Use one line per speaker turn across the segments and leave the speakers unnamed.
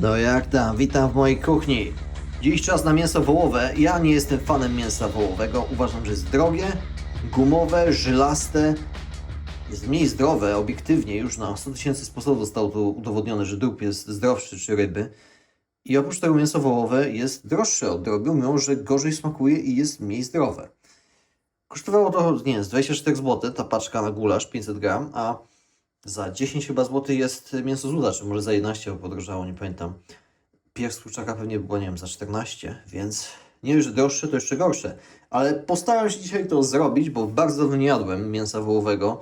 No jak tam, witam w mojej kuchni. Dziś czas na mięso wołowe. Ja nie jestem fanem mięsa wołowego. Uważam, że jest drogie, gumowe, żylaste. Jest mniej zdrowe, obiektywnie. Już na 100 tysięcy sposobów zostało to udowodnione, że drób jest zdrowszy czy ryby. I oprócz tego mięso wołowe jest droższe od drobiu, mimo że gorzej smakuje i jest mniej zdrowe. Kosztowało to, nie wiem, z 24 zł ta paczka na gulasz 500 gram, a za 10 chyba złotych jest mięso z uda, czy może za 11 bo podrożało, nie pamiętam. Pierś z kurczaka pewnie było, nie wiem, za 14, więc nie już droższe, to jeszcze gorsze. Ale postaram się dzisiaj to zrobić, bo bardzo dawno nie jadłem mięsa wołowego.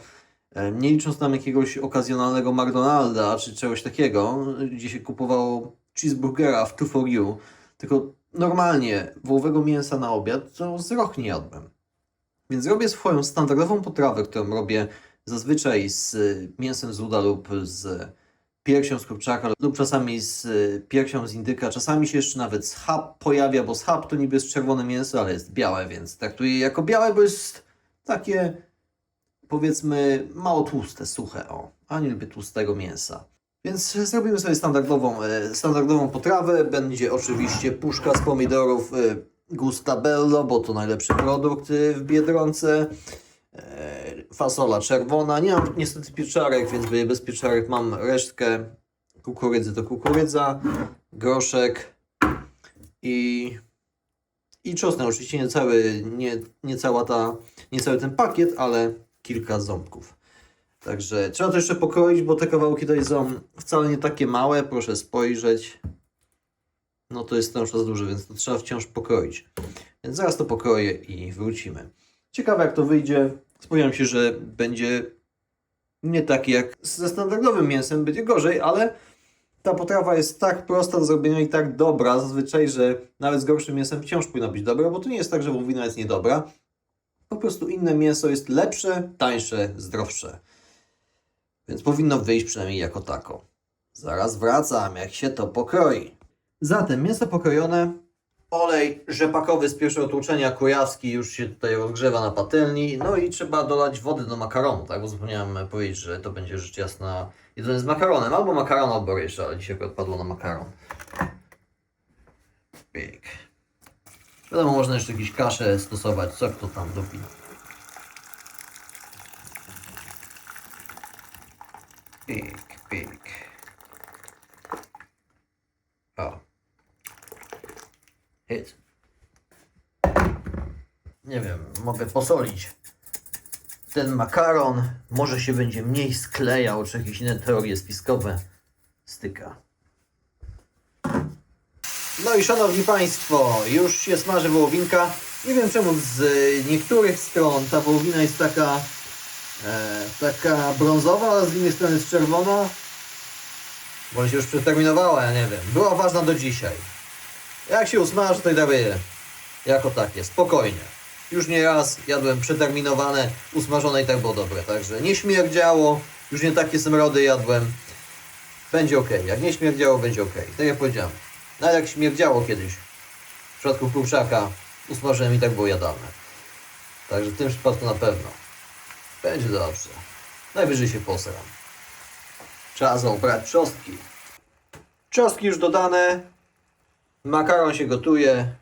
E, Nie licząc tam jakiegoś okazjonalnego McDonalda czy czegoś takiego, gdzie się kupowało cheeseburgera w 2 for you, tylko normalnie wołowego mięsa na obiad to z rok nie jadłem. Więc robię swoją standardową potrawę, którą robię zazwyczaj z y, mięsem z uda lub z piersią z kurczaka lub czasami z y, piersią z indyka. Czasami się jeszcze nawet schab pojawia, bo schab to niby jest czerwone mięso, ale jest białe, więc traktuję je jako białe, bo jest takie powiedzmy mało tłuste, suche, o. A nie lubię tłustego mięsa. Więc zrobimy sobie standardową, e, standardową potrawę. Będzie oczywiście puszka z pomidorów e, Gustabello, bo to najlepszy produkt e, w Biedronce. Fasola czerwona. Nie mam niestety pieczarek, więc bez pieczarek. Mam resztkę kukurydzy to kukurydza, groszek i, i czosnek. Oczywiście nie cały, nie, nie cała ta, nie cały ten pakiet, ale kilka ząbków. Także trzeba to jeszcze pokroić, bo te kawałki tutaj są wcale nie takie małe. Proszę spojrzeć. No to jest wciąż za duże, więc to trzeba wciąż pokroić. Więc zaraz to pokroję i wrócimy. Ciekawe jak to wyjdzie. Spodziewam się, że będzie nie taki jak ze standardowym mięsem, będzie gorzej, ale ta potrawa jest tak prosta do zrobienia i tak dobra zazwyczaj, że nawet z gorszym mięsem wciąż powinna być dobra, bo to nie jest tak, że wołowina jest niedobra. Po prostu inne mięso jest lepsze, tańsze, zdrowsze. Więc powinno wyjść przynajmniej jako tako. Zaraz wracam, jak się to pokroi. Zatem mięso pokrojone, olej rzepakowy z pierwszego tłuczenia, kujawski już się tutaj rozgrzewa na patelni, no i trzeba dolać wody do makaronu, tak, bo zapomniałem powiedzieć, że to będzie rzecz jasna jedzone z makaronem, albo makaron, albo ryż, ale dzisiaj akurat padło na makaron. Pyk. Wiadomo, można jeszcze jakieś kaszę stosować, co kto tam lubi. Pyk, pyk. Hit. Nie wiem, mogę posolić ten makaron. Może się będzie mniej sklejał, czy jakieś inne teorie spiskowe styka. No i szanowni Państwo, już się smaży wołowinka. Nie wiem czemu z niektórych stron ta wołowina jest taka e, taka brązowa, a z innej strony jest czerwona. Bo się już przeterminowała, ja nie wiem. Była ważna do dzisiaj. Jak się usmaży, to i daję jako takie, spokojnie. Już nie raz jadłem przeterminowane, usmażone i tak było dobre. Także nie śmierdziało, już nie takie smrody jadłem. Będzie ok. Jak nie śmierdziało, będzie ok. Tak jak powiedziałem. Nawet jak śmierdziało kiedyś, w przypadku kurczaka, usmażyłem i tak było jadalne. Także w tym przypadku na pewno. Będzie dobrze. Najwyżej się posram. Trzeba zaobrać czosnki. Czosnki już dodane. Makaron się gotuje.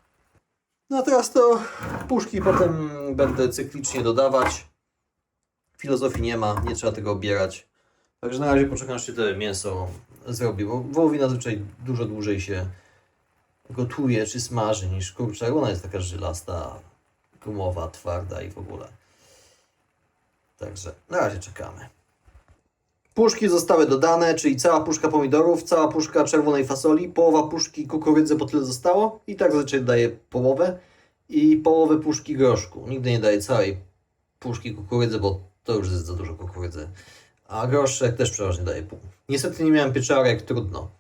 No a teraz to puszki potem będę cyklicznie dodawać. Filozofii nie ma, nie trzeba tego obierać. Także na razie poczekam, aż się to mięso zrobi, bo wołowina zazwyczaj dużo dłużej się gotuje czy smaży niż kurczak. Ona jest taka żylasta, gumowa, twarda i w ogóle. Także na razie czekamy. Puszki zostały dodane, czyli cała puszka pomidorów, cała puszka czerwonej fasoli, połowa puszki kukurydzy, bo tyle zostało. I tak zazwyczaj daję połowę. I połowę puszki groszku. Nigdy nie daję całej puszki kukurydzy, bo to już jest za dużo kukurydzy. A groszek też przeważnie daję pół. Niestety nie miałem pieczarek, trudno.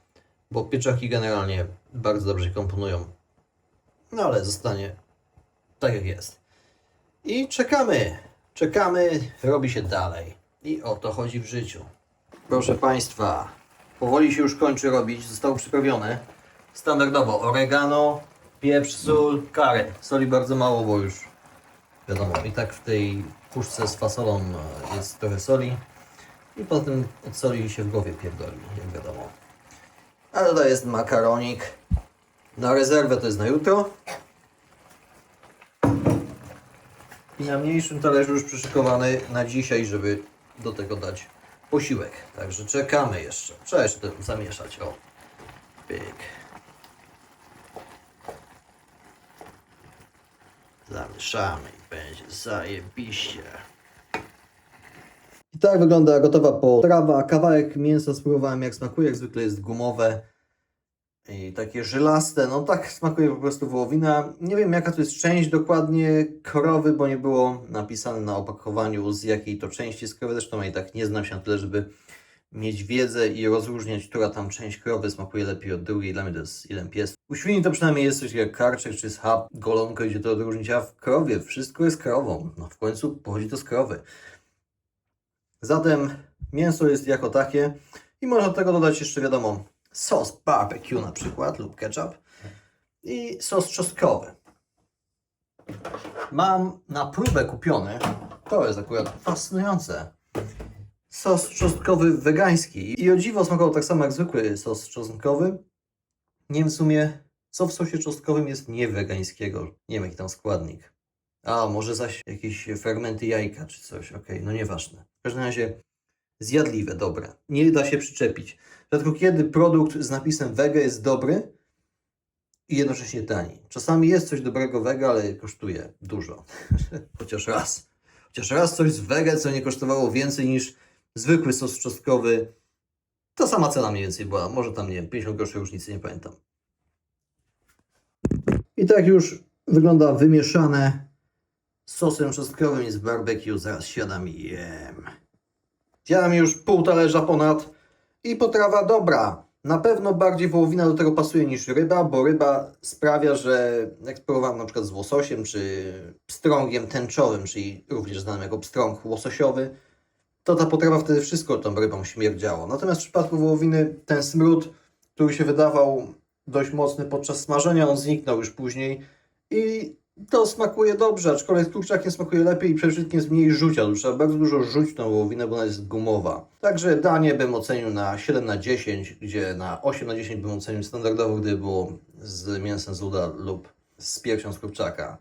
Bo pieczarki generalnie bardzo dobrze się komponują. No ale zostanie tak jak jest. I czekamy. Czekamy, robi się dalej. I o to chodzi w życiu. Proszę Państwa, powoli się już kończy robić. Zostało przyprawione. Standardowo oregano, pieprz, sól, karę. Soli bardzo mało, bo już wiadomo, i tak w tej puszce z fasolą e, jest trochę soli. I potem od soli się w głowie pierdoli, jak wiadomo. A tutaj jest makaronik. Na rezerwę to jest na jutro. I na mniejszym talerzu już przyszykowany na dzisiaj, żeby do tego dać posiłek. Także czekamy jeszcze. Trzeba jeszcze zamieszać. O. Pyk. Zamieszamy i będzie zajebiście. I tak wygląda gotowa potrawa. Kawałek mięsa spróbowałem jak smakuje. Jak zwykle jest gumowe i takie żylaste. No tak smakuje po prostu wołowina. Nie wiem jaka to jest część dokładnie krowy, bo nie było napisane na opakowaniu z jakiej to części jest krowy. Zresztą ja i tak nie znam się na tyle, żeby mieć wiedzę i rozróżniać, która tam część krowy smakuje lepiej od drugiej. Dla mnie to jest jeden pies. U świni to przynajmniej jest coś jak karczek czy schab, golonko, gdzie to odróżnić, a w krowie wszystko jest krową. No w końcu pochodzi to z krowy. Zatem mięso jest jako takie i można do tego dodać jeszcze wiadomo sos barbecue na przykład lub ketchup i sos czosnkowy. Mam na próbę kupiony, to jest akurat fascynujące, sos czosnkowy wegański i o dziwo smakował tak samo jak zwykły sos czosnkowy. Nie wiem w sumie co w sosie czosnkowym jest nie wegańskiego, nie wiem jaki tam składnik. A, może zaś jakieś fermenty jajka czy coś, okej, no nieważne. W każdym razie zjadliwe, dobre. Nie da się przyczepić. Rzadko kiedy produkt z napisem wege jest dobry i jednocześnie tani. Czasami jest coś dobrego wege, ale kosztuje dużo. Chociaż raz. Chociaż raz coś z wege, co nie kosztowało więcej niż zwykły sos czosnkowy. Ta sama cena mniej więcej była. Może tam, nie wiem, 50 groszy różnicy, nie pamiętam. I tak już wygląda wymieszane sosem czosnkowym z barbecue. Zaraz siadam i jem. Zjadam już pół talerza ponad i potrawa dobra. Na pewno bardziej wołowina do tego pasuje niż ryba, bo ryba sprawia, że jak spróbowałem na przykład z łososiem czy pstrągiem tęczowym, czyli również znanym jako pstrąg łososiowy, to ta potrawa wtedy wszystko tą rybą śmierdziało. Natomiast w przypadku wołowiny ten smród, który się wydawał dość mocny podczas smażenia, on zniknął już później i to smakuje dobrze, aczkolwiek z kurczakiem smakuje lepiej i przede wszystkim jest mniej rzucia. Tu Trzeba bardzo dużo rzuć tą wołowinę, bo ona jest gumowa. Także danie bym ocenił na 7 na 10, gdzie na 8 na 10 bym ocenił standardowo, gdyby było z mięsem z uda lub z piersią z kurczaka.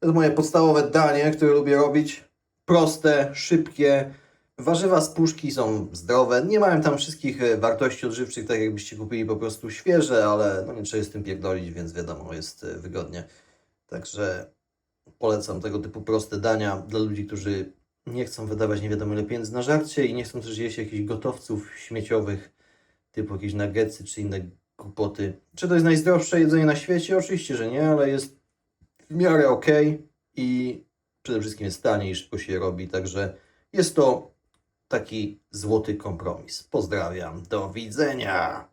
To jest moje podstawowe danie, które lubię robić. Proste, szybkie. Warzywa z puszki są zdrowe. Nie mają tam wszystkich e, wartości odżywczych, tak jakbyście kupili po prostu świeże, ale no nie trzeba z tym pierdolić, więc wiadomo, jest e, wygodnie. Także polecam tego typu proste dania dla ludzi, którzy nie chcą wydawać nie wiadomo ile pieniędzy na żarcie i nie chcą też jeść jakichś gotowców śmieciowych, typu jakieś nuggetsy czy inne głupoty. Czy to jest najzdrowsze jedzenie na świecie? Oczywiście, że nie, ale jest w miarę ok i przede wszystkim jest tanie i szybko się robi, także jest to taki złoty kompromis. Pozdrawiam, do widzenia!